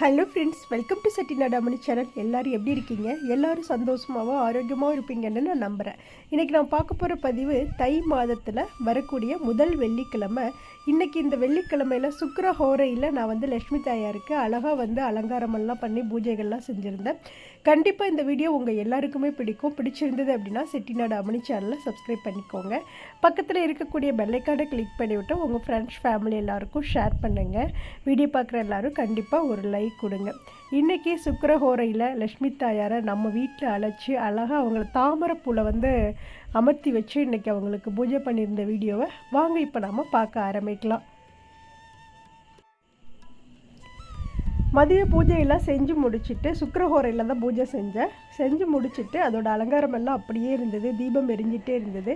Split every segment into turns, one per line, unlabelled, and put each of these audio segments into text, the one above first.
Hello friends welcome to Chettinadamani channel எல்லோரும் எப்படி இருக்கீங்க? எல்லோரும் சந்தோஷமாகவும் ஆரோக்கியமாகவும் இருப்பீங்கன்னு நான் நம்புகிறேன் இன்றைக்கி நான் பார்க்க போகிற பதிவு தை மாதத்தில் வரக்கூடிய முதல் வெள்ளிக்கிழமை இன்றைக்கி இந்த வெள்ளிக்கிழமையில் சுக்கர ஹோரையில் நான் வந்து லக்ஷ்மி தாயாருக்கு அழகாக வந்து அலங்காரமெல்லாம் பண்ணி பூஜைகள்லாம் செஞ்சுருந்தேன். கண்டிப்பாக இந்த வீடியோ உங்கள் எல்லாருக்குமே பிடிக்கும். பிடிச்சிருந்தது அப்படின்னா செட்டிநாடு அமணி சேனலில் சப்ஸ்கிரைப் பண்ணிக்கோங்க. பக்கத்தில் இருக்கக்கூடிய பெல்லைக்கார்டை கிளிக் பண்ணிவிட்டு உங்கள் ஃப்ரெண்ட்ஸ் ஃபேமிலி எல்லாருக்கும் ஷேர் பண்ணுங்கள் வீடியோ பார்க்குற எல்லாரும் கண்டிப்பாக ஒரு லைக் கொடுங்க. இன்றைக்கி சுக்கரஹோரையில் லக்ஷ்மி தாயாரை நம்ம வீட்டில் அழைச்சி அழகாக அவங்கள தாமரைப்பூவில் வந்து அமர்த்தி வச்சு இன்றைக்கி அவங்களுக்கு பூஜை பண்ணியிருந்த வீடியோவை வாங்க இப்போ நாம் பார்க்க ஆரம்பிக்கலாம். மதிய பூஜையெல்லாம் செஞ்சு முடிச்சுட்டு சுக்கரஹோரையில் தான் பூஜை செஞ்சேன். செஞ்சு முடிச்சுட்டு அதோட அலங்காரம் எல்லாம் அப்படியே இருந்தது தீபம் எரிஞ்சிட்டே இருந்தது.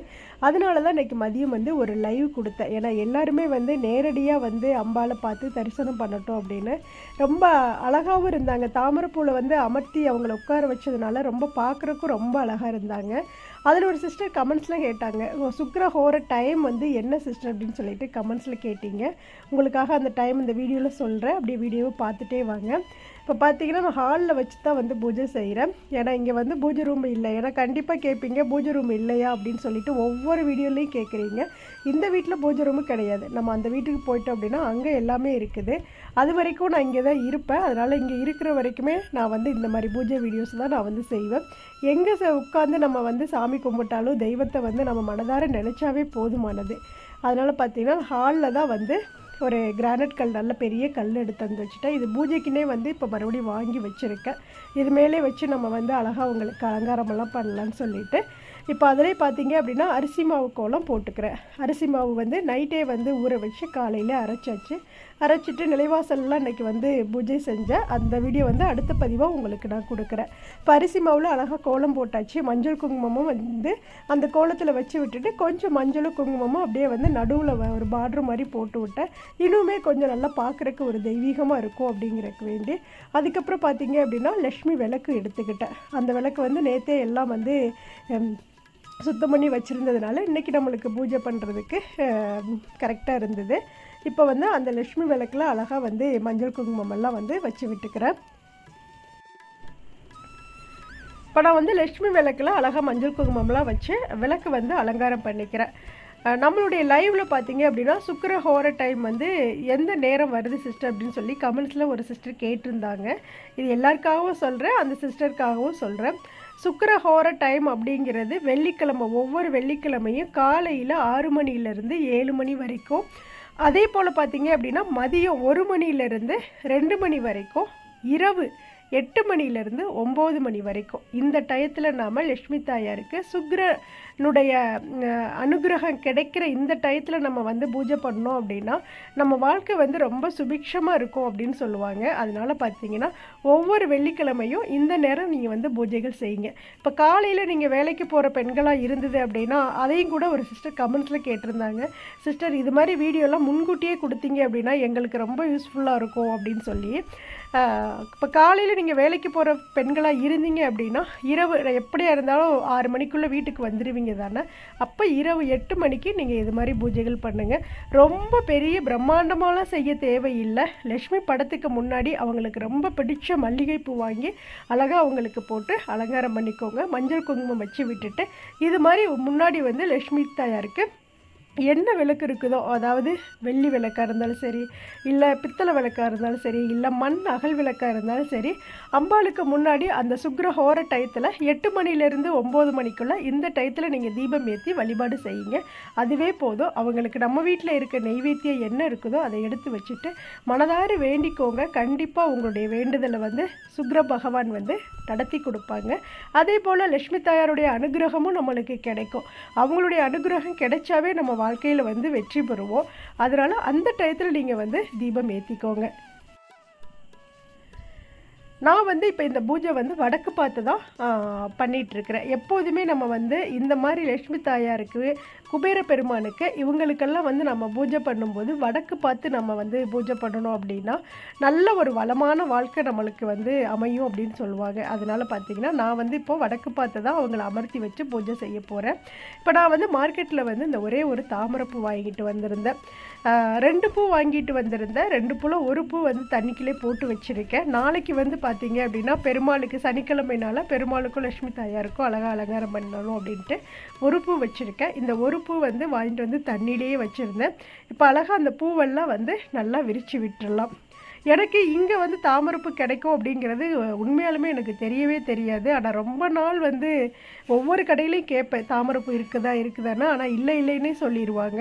அதனால தான் இன்றைக்கி மதியம் வந்து ஒரு லைவ் கொடுத்தேன். ஏன்னா எல்லாருமே வந்து நேரடியாக வந்து அம்பாவை பார்த்து தரிசனம் பண்ணட்டும் அப்படின்னு ரொம்ப அழகாகவும் இருந்தாங்க. தாமரைப்பூவில் வந்து அமர்த்தி அவங்கள உட்கார வச்சதுனால ரொம்ப பார்க்குறக்கும் ரொம்ப அழகாக இருந்தாங்க. அதில் ஒரு சிஸ்டர் கமெண்ட்ஸில் கேட்டாங்க. சுக்கர ஹோர டைம் வந்து என்ன சிஸ்டர் அப்படின்னு சொல்லிட்டு கமெண்ட்ஸில் கேட்டீங்க. உங்களுக்காக அந்த டைம் இந்த வீடியோவில் சொல்கிறேன் அப்படியே வீடியோவை பார்த்துட்டே வாங்க. இப்போ பார்த்தீங்கன்னா நான் ஹாலில் வச்சு தான் வந்து பூஜை செய்கிறேன் ஏன்னா இங்கே வந்து பூஜை ரூம் இல்லை. ஏன்னா கண்டிப்பாக கேட்பீங்க பூஜை ரூம் இல்லையா அப்படின்னு சொல்லிட்டு ஒவ்வொரு வீடியோலையும் கேட்குறீங்க. இந்த வீட்டில் பூஜை ரூமு கிடையாது. நம்ம அந்த வீட்டுக்கு போயிட்டோம் அப்படின்னா அங்கே எல்லாமே இருக்குது. அது வரைக்கும் நான் இங்கே தான் இருப்பேன். அதனால் இங்கே இருக்கிற வரைக்குமே நான் வந்து இந்த மாதிரி பூஜை வீடியோஸ் தான் நான் வந்து செய்வேன். எங்கே உட்காந்து நம்ம வந்து சாமி கும்பிட்டாலும் தெய்வத்தை வந்து நம்ம மனதார நினச்சாவே போதுமானது. அதனால் பார்த்தீங்கன்னா ஹாலில் தான் வந்து ஒரு கிரானைட் கல் நல்ல பெரிய கல் எடுத்து வந்து வச்சுட்டேன். இது பூஜைக்குன்னே வந்து இப்போ மறுபடியும் வாங்கி வச்சுருக்கேன். இது மேலே வச்சு நம்ம வந்து அழகாக உங்களுக்கு அலங்காரமெல்லாம் பண்ணலான்னு சொல்லிட்டு இப்போ அதிலே பார்த்தீங்க அப்படின்னா அரிசி மாவு கோலம் போட்டுக்கிறேன். அரிசி மாவு வந்து நைட்டே வந்து ஊற வச்சு காலையில் அரைச்சாச்சு. அரைச்சிட்டு நிலைவாசல்லாம் இன்றைக்கி வந்து பூஜை செஞ்சேன். அந்த வீடியோ வந்து அடுத்த பதிவாக உங்களுக்கு நான் கொடுக்குறேன். இப்போ அரிசி மாவில் அழகாக கோலம் போட்டாச்சு. மஞ்சள் குங்குமமும் வந்து அந்த கோலத்தில் வச்சு விட்டுட்டு கொஞ்சம் மஞ்சளும் குங்குமமும் அப்படியே வந்து நடுவில் ஒரு பார்டர் மாதிரி போட்டு விட்டேன். இன்னுமே கொஞ்சம் நல்லா பார்க்குறக்கு ஒரு தெய்வீகமாக இருக்கும் அப்படிங்கிறக்கு வேண்டி. அதுக்கப்புறம் பார்த்தீங்க அப்படின்னா லக்ஷ்மி விளக்கு எடுத்துக்கிட்டேன். அந்த விளக்கு வந்து நேற்றே எல்லாம் வந்து சுத்தம் பண்ணி வச்சுருந்ததுனால இன்றைக்கி நம்மளுக்கு பூஜை பண்ணுறதுக்கு கரெக்டாக இருந்தது. இப்போ வந்து அந்த லக்ஷ்மி விளக்கில் அழகாக வந்து மஞ்சள் குங்குமமெல்லாம் வந்து வச்சு விட்டுக்கிறேன். இப்போ நான் வந்து லக்ஷ்மி விளக்கில் அழகாக மஞ்சள் குங்குமம்லாம் வச்சு விளக்கு வந்து அலங்காரம் பண்ணிக்கிறேன். நம்மளுடைய லைவில் பார்த்தீங்க அப்படின்னா சுக்கர ஹோர டைம் வந்து எந்த நேரம் வருது சிஸ்டர் அப்படின்னு சொல்லி கமெண்ட்ஸில் ஒரு சிஸ்டர் கேட்டிருந்தாங்க. இது எல்லாருக்காகவும் சொல்கிறேன் அந்த சிஸ்டருக்காகவும் சொல்கிறேன் சுக்கர ஹோர டைம் அப்படிங்கிறது வெள்ளிக்கிழமை ஒவ்வொரு வெள்ளிக்கிழமையும் காலையில் ஆறு மணிலேருந்து ஏழு மணி வரைக்கும். அதே போல் பார்த்தீங்க அப்படின்னா மதியம் ஒரு மணிலேருந்து ரெண்டு மணி வரைக்கும் இரவு எட்டு மணிலேருந்து ஒம்பது மணி வரைக்கும். இந்த டயத்தில் நாம் லக்ஷ்மி தாயாருக்கு சுக்ரனுடைய அனுகிரகம் கிடைக்கிற இந்த டயத்தில் நம்ம வந்து பூஜை பண்ணோம் அப்படின்னா நம்ம வாழ்க்கை வந்து ரொம்ப சுபிக்ஷமாக இருக்கும் அப்படின்னு சொல்லுவாங்க. அதனால் பார்த்தீங்கன்னா ஒவ்வொரு வெள்ளிக்கிழமையும் இந்த நேரம் நீங்கள் வந்து பூஜைகள் செய்யுங்க. இப்போ காலையில் நீங்கள் வேலைக்கு போகிற பெண்களாக இருந்தது அப்படின்னா அதையும் கூட ஒரு சிஸ்டர் கமெண்ட்ஸில் கேட்டிருந்தாங்க. சிஸ்டர் இது மாதிரி வீடியோலாம் முன்கூட்டியே கொடுத்தீங்க அப்படின்னா எங்களுக்கு ரொம்ப யூஸ்ஃபுல்லாக இருக்கும் அப்படின்னு சொல்லி. இப்போ காலையில் நீங்கள் வேலைக்கு போகிற பெண்களாக இருந்தீங்க அப்படின்னா இரவு எப்படியா இருந்தாலும் ஆறு மணிக்குள்ளே வீட்டுக்கு வந்துடுவீங்க தானே. அப்போ இரவு எட்டு மணிக்கு நீங்கள் இது மாதிரி பூஜைகள் பண்ணுங்கள் ரொம்ப பெரிய பிரம்மாண்டமாலாம் செய்ய தேவையில்லை. லக்ஷ்மி படத்துக்கு முன்னாடி அவங்களுக்கு ரொம்ப பிடிச்ச மல்லிகைப்பூ வாங்கி அழகாக அவங்களுக்கு போட்டு அலங்காரம் பண்ணிக்கோங்க. மஞ்சள் குங்குமம் வச்சு விட்டுட்டு இது மாதிரி முன்னாடி வந்து லக்ஷ்மி தாயாருக்கு என்ன விளக்கு இருக்குதோ அதாவது வெள்ளி விளக்காக இருந்தாலும் சரி இல்லை பித்தளை விளக்காக இருந்தாலும் சரி இல்லை மண் அகல் விளக்காக இருந்தாலும் சரி அம்பாளுக்கு முன்னாடி அந்த சுக்ரஹோர டயத்தில் எட்டு மணிலேருந்து ஒம்பது மணிக்குள்ளே இந்த டயத்தில் நீங்கள் தீபம் ஏற்றி வழிபாடு செய்யுங்க. அதுவே போதும். அவங்களுக்கு நம்ம வீட்டில் இருக்க நெய்வேத்தியம் என்ன இருக்குதோ அதை எடுத்து வச்சுட்டு மனதார வேண்டிக்கோங்க. கண்டிப்பாக உங்களுடைய வேண்டுதலை வந்து சுக்ர பகவான் வந்து நடத்தி கொடுப்பாங்க. அதே போல் லக்ஷ்மி தாயாருடைய அனுகிரகமும் நம்மளுக்கு கிடைக்கும். அவங்களுடைய அனுகிரகம் கிடைச்சாவே நம்ம வாழ்க்கையில் வந்து வெற்றி பெறுவோம் அதனால் அந்த டயத்தில் நீங்கள் வந்து தீபம் ஏற்றிக்கோங்க நான் வந்து இப்போ இந்த பூஜை வந்து வடக்கு பார்த்து தான் பண்ணிகிட்ருக்கிறேன் எப்போதுமே நம்ம வந்து இந்த மாதிரி லக்ஷ்மி தாயாருக்கு குபேர பெருமானுக்கு இவங்களுக்கெல்லாம் வந்து நம்ம பூஜை பண்ணும்போது வடக்கு பார்த்து நம்ம வந்து பூஜை பண்ணணும் அப்படின்னா நல்ல ஒரு வளமான வாழ்க்கை நம்மளுக்கு வந்து அமையும் அப்படின்னு சொல்லுவாங்க. அதனால் பார்த்தீங்கன்னா நான் வந்து இப்போ வடக்கு பார்த்து தான் அவங்கள அமர்த்தி வச்சு பூஜை செய்ய போகிறேன் இப்போ நான் வந்து மார்க்கெட்டில் வந்து இந்த ஒரே ஒரு தாமரைப்பூ வாங்கிட்டு வந்திருந்தேன். ரெண்டு பூ வாங்கிட்டு வந்திருந்தேன். ரெண்டு பூவில் ஒரு பூ வந்து தண்ணிக்குள்ளே போட்டு வச்சுருக்கேன். நாளைக்கு வந்து பார்த்திங்க அப்படின்னா பெருமாளுக்கு சனிக்கிழமைனால பெருமாளுக்கும் லட்சுமி தாயாருக்கும் அழகாக அலங்காரம் பண்ணணும் அப்படின்ட்டு ஒரு பூ வச்சுருக்கேன். இந்த ஒரு பூ வந்து வாங்கிட்டு வந்து தண்ணியிலேயே வச்சுருந்தேன். இப்போ அழகாக அந்த பூவெல்லாம் வந்து நல்லா விரித்து விட்டுடலாம் எனக்கு இங்கே வந்து தாமரப்பு கிடைக்கும் அப்படிங்கிறது உண்மையாலுமே எனக்கு தெரியவே தெரியாது. ஆனால் ரொம்ப நாள் வந்து ஒவ்வொரு கடையிலையும் கேட்பேன் தாமரப்பு இருக்குதா இருக்குதானா ஆனால் இல்லை இல்லைன்னே சொல்லிடுவாங்க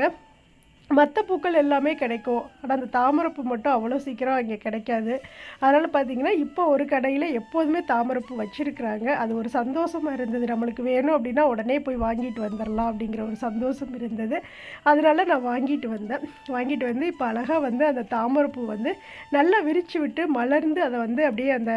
மற்ற பூக்கள் எல்லாமே கிடைக்கும். ஆனால் அந்த தாமரைப்பூ மட்டும் அவ்வளோ சீக்கிரம் அங்கே கிடைக்காது. அதனால் பார்த்திங்கன்னா இப்போ ஒரு கடையில் எப்போதுமே தாமரைப்பூ வச்சுருக்குறாங்க. அது ஒரு சந்தோஷமாக இருந்தது. நம்மளுக்கு வேணும் அப்படின்னா உடனே போய் வாங்கிட்டு வந்துடலாம் அப்படிங்கிற ஒரு சந்தோஷம் இருந்தது. அதனால் நான் வாங்கிட்டு வந்தேன். வாங்கிட்டு வந்து இப்போ அழகாக வந்து அந்த தாமரைப்பூ வந்து நல்லா விரித்து விட்டு மலர்ந்து அதை வந்து அப்படியே அந்த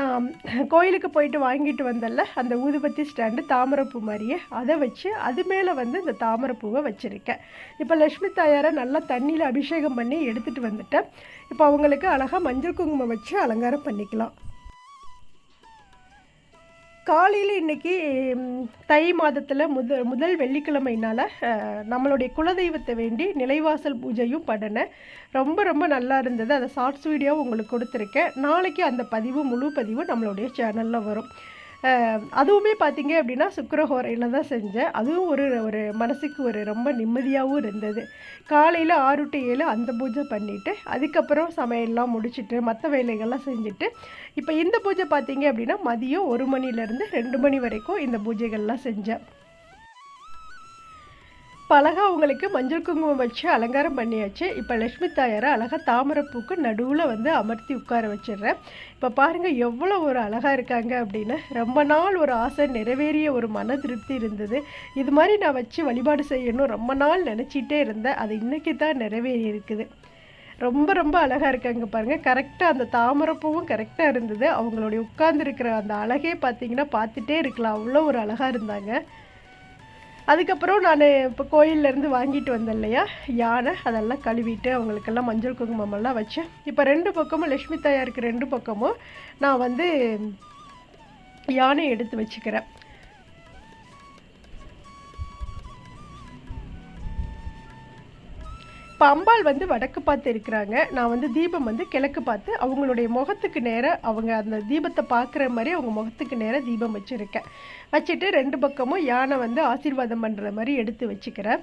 நான் கோயிலுக்கு போயிட்டு வாங்கிட்டு வந்தல அந்த ஊதுபத்தி ஸ்டாண்டு தாமரைப்பூ மாதிரியே அதை வச்சு அது மேலே வந்து இந்த தாமரைப்பூவை வச்சுருக்கேன். இப்போ லக்ஷ்மி தாயார் நல்லா தண்ணியில் அபிஷேகம் பண்ணி எடுத்துகிட்டு வந்துட்டேன். இப்போ அவங்களுக்கு அழகாக மஞ்சள் குங்குமம் வச்சு அலங்காரம் பண்ணிக்கலாம். காலையில் இன்னைக்கு தை மாதத்தில் முதல் முதல் வெள்ளிக்கிழமைனால நம்மளுடைய குலதெய்வத்தை வேண்டி நிலைவாசல் பூஜையும் பண்ணினேன். ரொம்ப ரொம்ப நல்லா இருந்தது. அதை ஷார்ட்ஸ் வீடியோ உங்களுக்கு கொடுத்துருக்கேன். நாளைக்கு அந்த பதிவு முழு பதிவு நம்மளுடைய சேனலில் வரும். அதுவுமே பார்த்தீங்க அப்படின்னா சுக்கரஹோரையில் தான் செஞ்சேன். அதுவும் ஒரு ஒரு மனசுக்கு ஒரு ரொம்ப நிம்மதியாகவும் இருந்தது. காலையில் ஆறு டு ஏழு அந்த பூஜை பண்ணிவிட்டு அதுக்கப்புறம் சமையல்லாம் முடிச்சுட்டு மற்ற வேலைகள்லாம் செஞ்சுட்டு இப்போ இந்த பூஜை பார்த்தீங்க அப்படின்னா மதியம் ஒரு மணிலேருந்து ரெண்டு மணி வரைக்கும் இந்த பூஜைகள்லாம் செஞ்சேன். இப்போ அவங்களுக்கு மஞ்சள் குங்குமம் வச்சு அலங்காரம் பண்ணியாச்சு. இப்போ லக்ஷ்மி தாயாரை அழகாக தாமரைப்பூக்கு நடுவில் வந்து அமர்த்தி உட்கார வச்சிடுறேன். இப்போ பாருங்கள் எவ்வளோ ஒரு அழகாக இருக்காங்க அப்படின்னு. ரொம்ப நாள் ஒரு ஆசை நிறைவேறிய ஒரு மன திருப்தி இருந்தது. இது மாதிரி நான் வச்சு வழிபாடு செய்யணும் ரொம்ப நாள் நினச்சிட்டே இருந்தேன். அது இன்றைக்கி தான் நிறைவேறி இருக்குது. ரொம்ப ரொம்ப அழகாக இருக்காங்க பாருங்கள் கரெக்டாக அந்த தாமரைப்பூவும் கரெக்டாக இருந்தது. அவங்களுடைய உட்கார்ந்துருக்கிற அந்த அழகே பார்த்தீங்கன்னா பார்த்துட்டே இருக்கலாம். அவ்வளோ ஒரு அழகாக இருந்தாங்க. அதுக்கப்புறம் நான் இப்போ கோயிலேருந்து வாங்கிட்டு வந்தேன் இல்லையா? யானை அதெல்லாம் கழுவிட்டு அவங்களுக்கெல்லாம் மஞ்சள் குங்குமமெல்லாம் வச்சேன். இப்போ ரெண்டு பக்கமும் லக்ஷ்மி தாயாருக்கு ரெண்டு பக்கமும் நான் வந்து யானை எடுத்து வச்சுக்கிறேன். இப்போ அம்பாள் வந்து வடக்கு பார்த்து இருக்கிறாங்க. நான் வந்து தீபம் வந்து கிழக்கு பார்த்து அவங்களுடைய முகத்துக்கு நேராக அவங்க அந்த தீபத்தை பார்க்குற மாதிரி அவங்க முகத்துக்கு நேராக தீபம் வச்சுருக்கேன். வச்சுட்டு ரெண்டு பக்கமும் யானை வந்து ஆசீர்வாதம் பண்ணுற மாதிரி எடுத்து வச்சுக்கிறேன்.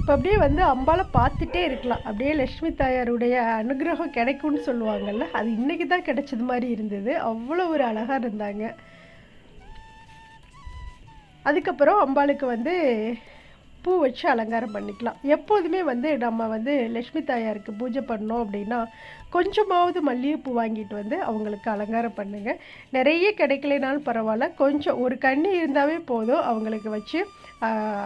இப்போ அப்படியே வந்து அம்பாளை பார்த்துட்டே இருக்கலாம். அப்படியே லக்ஷ்மி தாயாருடைய அனுகிரகம் கிடைக்கும்னு சொல்லுவாங்கல்ல அது இன்னைக்கு தான் கிடைச்சது மாதிரி இருந்தது. அவ்வளோ ஒரு அழகாக இருந்தாங்க. அதுக்கப்புறம் அம்பாளுக்கு வந்து பூ வச்சு அலங்காரம் பண்ணிக்கலாம். எப்போதுமே வந்து நம்ம வந்து லக்ஷ்மி தாயாருக்கு பூஜை பண்ணோம் அப்படின்னா கொஞ்சமாவது மல்லிகைப்பூ வாங்கிட்டு வந்து அவங்களுக்கு அலங்காரம் பண்ணுங்கள் நிறைய கிடைக்கலைனாலும் பரவாயில்ல. கொஞ்சம் ஒரு கண்ணி இருந்தாவே போதும் அவங்களுக்கு வச்சு.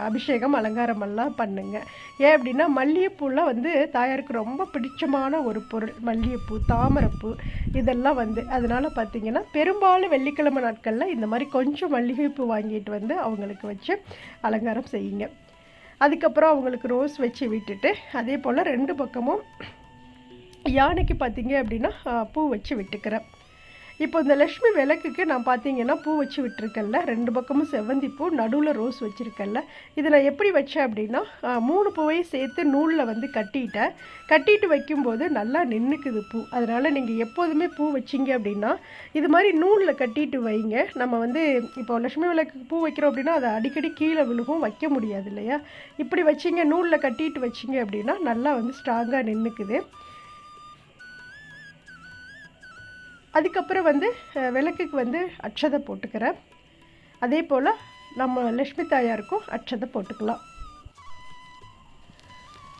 அபிஷேகம் அலங்காரம் எல்லாம் பண்ணுங்க. ஏன் அப்படின்னா மல்லிகைப்பூலாம் வந்து தாயாருக்கு ரொம்ப பிடிச்சமான ஒரு பொருள். மல்லிகைப்பூ தாமரைப்பூ இதெல்லாம் வந்து. அதனால பார்த்தீங்கன்னா பெரும்பாலும் வெள்ளிக்கிழமை நாட்களில் இந்த மாதிரி கொஞ்சம் மல்லிகைப்பூ வாங்கிட்டு வந்து அவங்களுக்கு வச்சு அலங்காரம் செய்யுங்க. அதுக்கப்புறம் அவங்களுக்கு ரோஸ் வச்சு விட்டுட்டு அதே போல் ரெண்டு பக்கமும் யானைக்கு பார்த்தீங்க அப்படின்னா பூ வச்சு விட்டுக்கிறேன். இப்போ இந்த லக்ஷ்மி விளக்குக்கு நான் பார்த்தீங்கன்னா பூ வச்சு விட்டுருக்கேன்ல. ரெண்டு பக்கமும் செவ்வந்தி பூ நடுவில் ரோஸ் வச்சுருக்கேன்ல. இதை நான் எப்படி வச்சேன் அப்படின்னா மூணு பூவையும் சேர்த்து நூலில் வந்து கட்டிட்டேன். கட்டிட்டு வைக்கும்போது நல்லா நின்றுக்குது பூ. அதனால் நீங்கள் எப்போதுமே பூ வச்சிங்க அப்படின்னா இது மாதிரி நூலில் கட்டிட்டு வைங்க. நம்ம வந்து இப்போ லக்ஷ்மி விளக்குக்கு பூ வைக்கிறோம் அப்படின்னா அதை அடிக்கடி கீழே விழுகும் வைக்க முடியாது இல்லையா? இப்படி வச்சிங்க நூலில் கட்டிட்டு வச்சிங்க அப்படின்னா நல்லா வந்து ஸ்ட்ராங்காக நின்றுக்குது அதுக்கப்புறம் வந்து விளக்குக்கு வந்து அட்சதை போட்டுக்கிறேன். அதே போல் நம்ம லக்ஷ்மி தாயாருக்கும் அட்சதை போட்டுக்கலாம்.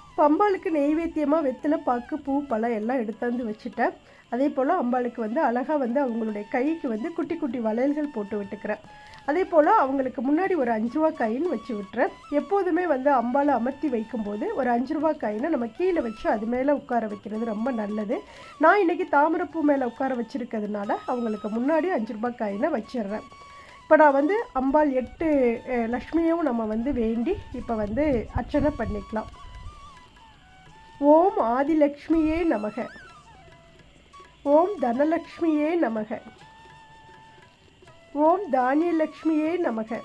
இப்போ அம்பாளுக்கு நெய்வேத்தியமாக வெத்தலை பாக்கு பூ பழம் எல்லாம் எடுத்தாந்து வச்சுட்டேன். அதே போல் அம்பாளுக்கு வந்து அழகாக வந்து அவங்களுடைய கைக்கு வந்து குட்டி குட்டி வளையல்கள் போட்டு விட்டுக்கிறேன். அதே போல் அவங்களுக்கு முன்னாடி ஒரு அஞ்சு ரூபா காயின் வச்சு விட்டுறேன் எப்போதுமே வந்து அம்பால் அமர்த்தி வைக்கும்போது ஒரு அஞ்சு ரூபா காயினை நம்ம கீழே வச்சு அது மேலே உட்கார வைக்கிறது ரொம்ப நல்லது. நான் இன்றைக்கி தாமரப்பூ மேலே உட்கார வச்சுருக்கிறதுனால அவங்களுக்கு முன்னாடி அஞ்சு ரூபா காயினை வச்சிடுறேன். இப்போ நான் வந்து அம்பாள் எட்டு லக்ஷ்மியும் நம்ம வந்து வேண்டி இப்போ வந்து அர்ச்சனை பண்ணிக்கலாம். ஓம் ஆதிலக்ஷ்மியே நமக. ஓம் தனலக்ஷ்மியே நமக. ஓம் தானியலக்ஷ்மியே நமக.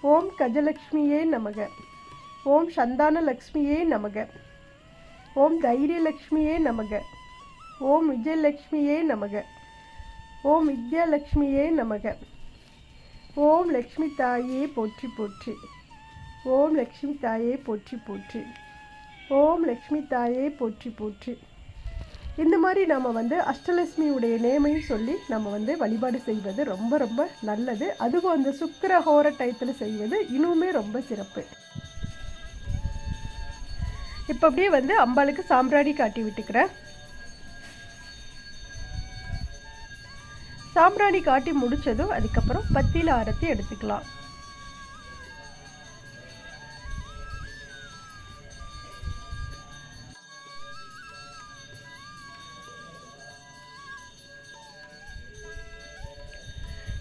ஓம் கஜலக்ஷ்மியே நமக. ஓம் சந்தானலக்ஷ்மியே நமக. ஓம் தைரியலக்ஷ்மியே நமக. ஓம் விஜயலக்ஷ்மியே நமக. ஓம் வித்யாலக்ஷ்மியே நமக. ஓம் லக்ஷ்மி தாயே போற்றி போற்றி. ஓம் லக்ஷ்மி தாயே போற்றி போற்றி. ஓம் லக்ஷ்மி தாயே போற்றி போற்றி. இந்த மாதிரி நம்ம வந்து அஷ்டலட்சுமியுடைய நேமையும் சொல்லி நம்ம வந்து வழிபாடு செய்வது ரொம்ப ரொம்ப நல்லது. அதுவும் அந்த சுக்கிர ஹோர டயத்தில் செய்வது இன்னுமே ரொம்ப சிறப்பு. இப்போ அப்படியே வந்து அம்பாளுக்கு சாம்பிராணி காட்டி விட்டுக்கிறேன். சாம்பிராணி காட்டி முடிச்சதும் அதுக்கப்புறம் பத்தியில் ஆரத்தி எடுத்துக்கலாம்.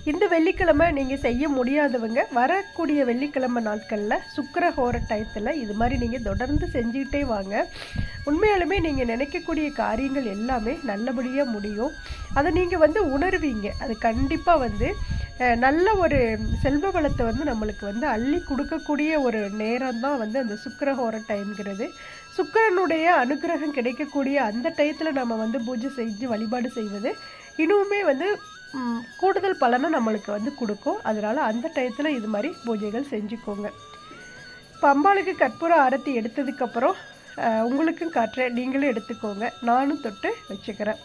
இந்த வெள்ளிக்கிழமை நீங்கள் செய்ய முடியாதவங்க வரக்கூடிய வெள்ளிக்கிழமை நாட்களில் சுக்கர ஹோர டயத்தில் இது மாதிரி நீங்கள் தொடர்ந்து செஞ்சுக்கிட்டே வாங்க. உண்மையாலுமே நீங்கள் நினைக்கக்கூடிய காரியங்கள் எல்லாமே நல்லபடியாக முடியும். அதை நீங்கள் வந்து உணர்வீங்க. அது கண்டிப்பாக வந்து நல்ல ஒரு செல்வ வளத்தை வந்து நம்மளுக்கு வந்து அள்ளி கொடுக்கக்கூடிய ஒரு நேரம் தான் வந்து அந்த சுக்கிர ஹோர டைம்ங்கிறது. சுக்கரனுடைய அனுகிரகம் கிடைக்கக்கூடிய அந்த டயத்தில் நம்ம வந்து பூஜை செஞ்சு வழிபாடு செய்வது. இன்னுமே வந்து கூடுதல் பலனை நம்மளுக்கு வந்து கொடுக்கும். அதனால் அந்த டயத்தில் இது மாதிரி பூஜைகள் செஞ்சுக்கோங்க. இப்போ அம்பாளுக்கு கற்பூர ஆரத்தி எடுத்ததுக்கப்புறம் உங்களுக்கும் காட்டுறேன். நீங்களும் எடுத்துக்கோங்க. நானும் தொட்டு வச்சுக்கிறேன்.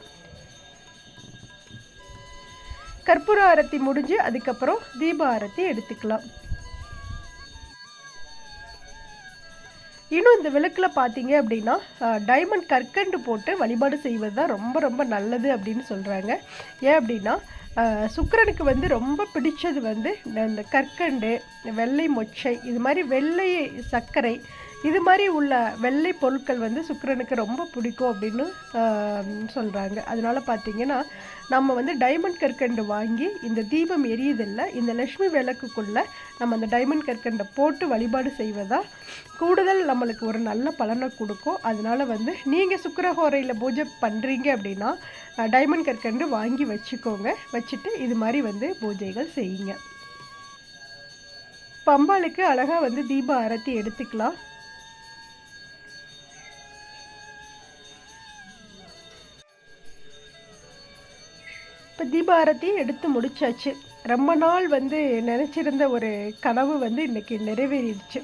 கற்பூர ஆரத்தி முடிஞ்சு அதுக்கப்புறம் தீப ஆரத்தி எடுத்துக்கலாம். இன்னும் இந்த விளக்கில் பார்த்தீங்க அப்படின்னா டைமண்ட் கற்கண்டு போட்டு வழிபாடு செய்வது தான் ரொம்ப ரொம்ப நல்லது அப்படின்னு சொல்கிறாங்க ஏன் அப்படின்னா சுக்கரனுக்கு வந்து ரொம்ப பிடிச்சது வந்து இந்த கற்கண்டு வெள்ளை மொச்சை இது மாதிரி வெள்ளை சர்க்கரை இது மாதிரி உள்ள வெள்ளை பொருட்கள் வந்து சுக்கரனுக்கு ரொம்ப பிடிக்கும் அப்படின்னு சொல்கிறாங்க அதனால் பார்த்தீங்கன்னா நம்ம வந்து டைமண்ட் கற்கண்டு வாங்கி இந்த தீபம் எரியுதில்ல இந்த லக்ஷ்மி விளக்குக்குள்ளே நம்ம அந்த டைமண்ட் கற்கண்டை போட்டு வழிபாடு செய்வதா கூடுதல் நம்மளுக்கு ஒரு நல்ல பலனை கொடுக்கும். அதனால வந்து நீங்கள் சுக்கரஹோரையில் பூஜை பண்ணுறீங்க அப்படின்னா டைமண்ட் கற்கண்டு வாங்கி வச்சுக்கோங்க. வச்சுட்டு இது மாதிரி வந்து பூஜைகள் செய்யுங்க. பம்பாளுக்கு அழகாக வந்து தீப ஆரத்தி எடுத்துக்கலாம். இப்போ தீபாரதி எடுத்து முடிச்சாச்சு. ரொம்ப நாள் வந்து நினச்சிருந்த ஒரு கனவு வந்து இன்றைக்கி நிறைவேறிடுச்சு.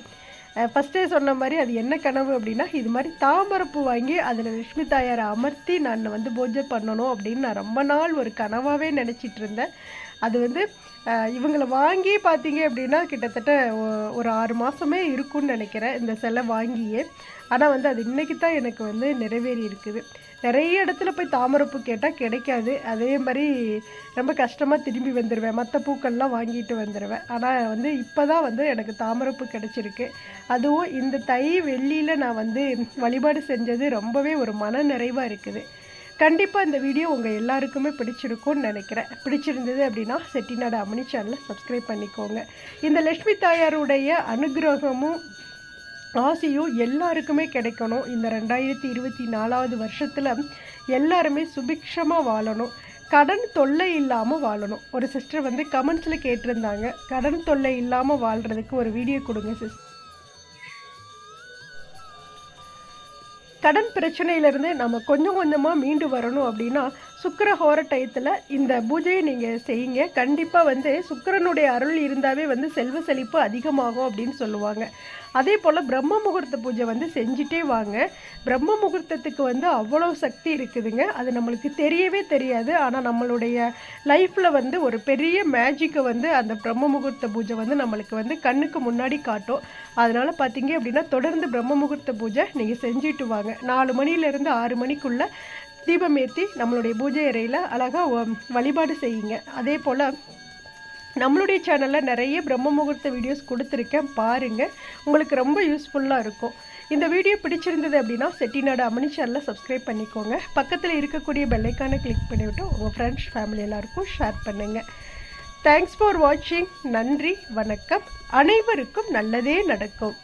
ஃபஸ்ட்டே சொன்ன மாதிரி அது என்ன கனவு அப்படின்னா இது மாதிரி தாமரப்பூ வாங்கி அதில் லட்சுமி தாயாரை அமர்த்தி நான் வந்து பூஜை பண்ணணும் அப்படின்னு நான் ரொம்ப நாள் ஒரு கனவாகவே நினச்சிட்டு இருந்தேன். அது வந்து இவங்களை வாங்கி பார்த்தீங்க அப்படின்னா கிட்டத்தட்ட ஒரு ஆறு மாதமே இருக்கும்னு நினைக்கிறேன் இந்த சிலை வாங்கியே. ஆனால் வந்து அது இன்றைக்கி தான் எனக்கு வந்து நிறைவேறி இருக்குது. நிறைய இடத்துல போய் தாமரைப்பூ கேட்டால் கிடைக்காது. அதே மாதிரி ரொம்ப கஷ்டமாக திரும்பி வந்துடுவேன் மற்ற பூக்கள்லாம் வாங்கிட்டு வந்துடுவேன் ஆனால் வந்து இப்போ தான் வந்து எனக்கு தாமரைப்பூ கிடச்சிருக்கு. அதுவும் இந்த தை வெள்ளியில் நான் வந்து வழிபாடு செஞ்சது ரொம்பவே ஒரு மன நிறைவாக இருக்குது. கண்டிப்பாக இந்த வீடியோ உங்கள் எல்லாருக்குமே பிடிச்சிருக்கும்னு நினைக்கிறேன். பிடிச்சிருந்தது அப்படின்னா செட்டிநாடு அம்மனி சேனலை சப்ஸ்கிரைப் பண்ணிக்கோங்க. இந்த லட்சுமி தாயாருடைய அனுகிரகமும் ஆசையும் எல்லாருக்குமே கிடைக்கணும். இந்த ரெண்டாயிரத்தி இருபத்தி நாலாவது வருஷத்தில் எல்லாருமே சுபிக்ஷமாக வாழணும். கடன் தொல்லை இல்லாமல் வாழணும். ஒரு சிஸ்டர் வந்து கமெண்ட்ஸில் கேட்டிருந்தாங்க. கடன் தொல்லை இல்லாமல் வாழ்கிறதுக்கு ஒரு வீடியோ கொடுங்க சிஸ் கடன் பிரச்சனையிலேருந்து நம்ம கொஞ்சம் கொஞ்சமாக மீண்டு வரணும் அப்படின்னா சுக்கிர ஹோர டயத்தில் இந்த பூஜையை நீங்கள் செய்யுங்க. கண்டிப்பாக வந்து சுக்கரனுடைய அருள் இருந்தாவே வந்து செல்வ செழிப்பு அதிகமாகும் அப்படின்னு சொல்லுவாங்க. அதே போல் பிரம்ம முகூர்த்த பூஜை வந்து செஞ்சிட்டே வாங்க. பிரம்ம முகூர்த்தத்துக்கு வந்து அவ்வளோ சக்தி இருக்குதுங்க. அது நம்மளுக்கு தெரியவே தெரியாது. ஆனால் நம்மளுடைய லைஃப்பில் வந்து ஒரு பெரிய மேஜிக்கை வந்து அந்த பிரம்ம முகூர்த்த பூஜை வந்து நம்மளுக்கு வந்து கண்ணுக்கு முன்னாடி காட்டும். அதனால் பார்த்தீங்க அப்படின்னா தொடர்ந்து பிரம்ம முகூர்த்த பூஜை நீங்கள் செஞ்சுட்டு வாங்க. நாலு மணிலேருந்து ஆறு மணிக்குள்ளே தீபம் ஏற்றி நம்மளுடைய பூஜை அறையில் அழகாக வழிபாடு செய்யுங்க. அதே போல் நம்மளுடைய சேனலில் நிறைய பிரம்ம முகூர்த்த வீடியோஸ் கொடுத்துருக்கேன். பாருங்கள் உங்களுக்கு ரொம்ப யூஸ்ஃபுல்லாக இருக்கும். இந்த வீடியோ பிடிச்சிருந்தது அப்படின்னா செட்டிநாடு அமனி சேனலில் சப்ஸ்கிரைப் பண்ணிக்கோங்க. பக்கத்தில் இருக்கக்கூடிய பெல்லைக்கானை கிளிக் பண்ணிவிட்டு உங்கள் ஃப்ரெண்ட்ஸ் ஃபேமிலி எல்லாருக்கும் ஷேர் பண்ணுங்கள் தேங்க்ஸ் ஃபார் வாட்சிங் நன்றி வணக்கம். அனைவருக்கும் நல்லதே நடக்கும்.